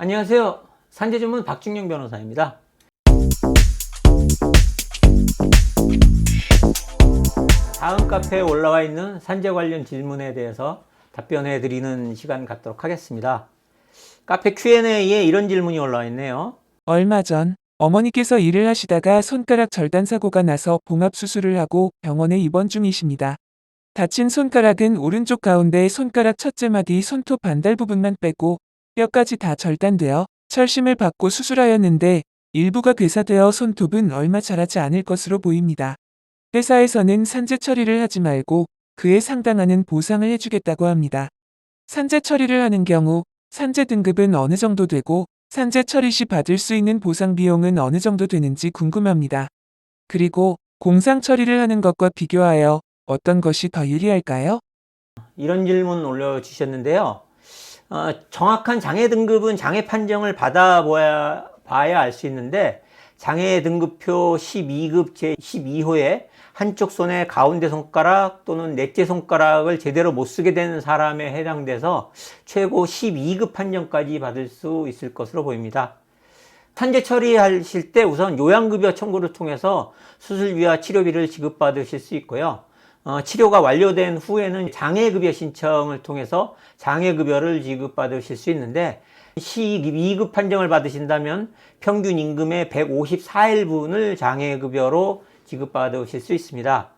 안녕하세요. 산재전문 박중영 변호사입니다. 다음 카페에 올라와 있는 산재 관련 질문에 대해서 답변해 드리는 시간 갖도록 하겠습니다. 카페 Q&A에 이런 질문이 올라와 있네요. 얼마 전 어머니께서 일을 하시다가 손가락 절단 사고가 나서 봉합 수술을 하고 병원에 입원 중이십니다. 다친 손가락은 오른쪽 가운데 손가락 첫째 마디 손톱 반달 부분만 빼고 뼈까지 다 절단되어 철심을 받고 수술하였는데 일부가 괴사되어 손톱은 얼마 자라지 않을 것으로 보입니다. 회사에서는 산재 처리를 하지 말고 그에 상당하는 보상을 해주겠다고 합니다. 산재 처리를 하는 경우 산재 등급은 어느 정도 되고 산재 처리 시 받을 수 있는 보상 비용은 어느 정도 되는지 궁금합니다. 그리고 공상 처리를 하는 것과 비교하여 어떤 것이 더 유리할까요? 이런 질문 올려주셨는데요. 어, 정확한 장애 등급은 장애 판정을 받아봐야 봐야 알 수 있는데 장애 등급표 12급 제 12호에 한쪽 손의 가운데 손가락 또는 넷째 손가락을 제대로 못 쓰게 되는 사람에 해당돼서 최고 12급 판정까지 받을 수 있을 것으로 보입니다. 산재 처리하실 때 우선 요양급여 청구를 통해서 수술비와 치료비를 지급받으실 수 있고요. 어, 치료가 완료된 후에는 장애급여 신청을 통해서 장애급여를 지급받으실 수 있는데 시 2급 판정을 받으신다면 평균 임금의 154일분을 장애급여로 지급받으실 수 있습니다.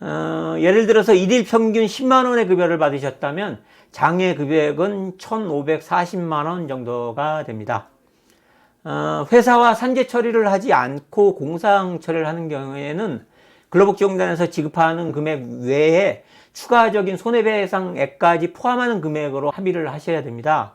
어, 예를 들어서 일일 평균 10만 원의 급여를 받으셨다면 장애 금액은 1,540만 원 정도가 됩니다. 어, 회사와 산재 처리를 하지 않고 공상 처리를 하는 경우에는 근로복지공단에서 지급하는 금액 외에 추가적인 손해배상액까지 포함하는 금액으로 합의를 하셔야 됩니다.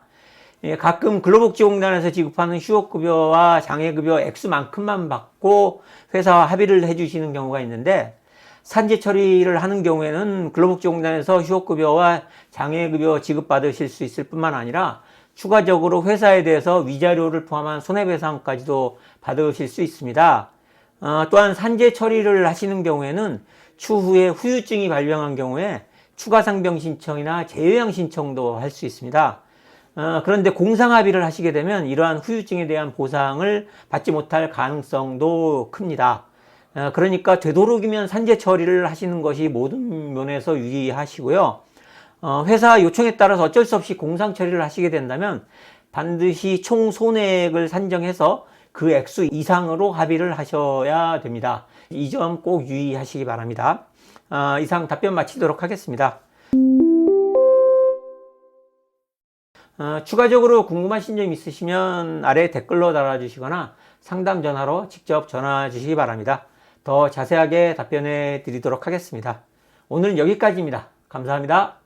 예, 가끔 근로복지공단에서 지급하는 휴업급여와 장애급여 액수만큼만 받고 회사와 합의를 해주시는 경우가 있는데 산재 처리를 하는 경우에는 근로복지공단에서 휴업급여와 장애급여 지급받으실 수 있을 뿐만 아니라 추가적으로 회사에 대해서 위자료를 포함한 손해배상까지도 받으실 수 있습니다. 어, 또한 산재 처리를 하시는 경우에는 추후에 후유증이 발병한 경우에 추가 상병 신청이나 재요양 신청도 할 수 있습니다. 어, 그런데 공상 합의를 하시게 되면 이러한 후유증에 대한 보상을 받지 못할 가능성도 큽니다. 어, 그러니까 되도록이면 산재 처리를 하시는 것이 모든 면에서 유리하시고요. 어, 회사 요청에 따라서 어쩔 수 없이 공상 처리를 하시게 된다면 반드시 총 손해액을 산정해서 그 액수 이상으로 합의를 하셔야 됩니다. 이 점 꼭 유의하시기 바랍니다. 어, 이상 답변 마치도록 하겠습니다. 어, 추가적으로 궁금하신 점 있으시면 아래 댓글로 달아주시거나 상담 전화로 직접 전화 주시기 바랍니다. 더 자세하게 답변해 드리도록 하겠습니다. 오늘은 여기까지입니다. 감사합니다.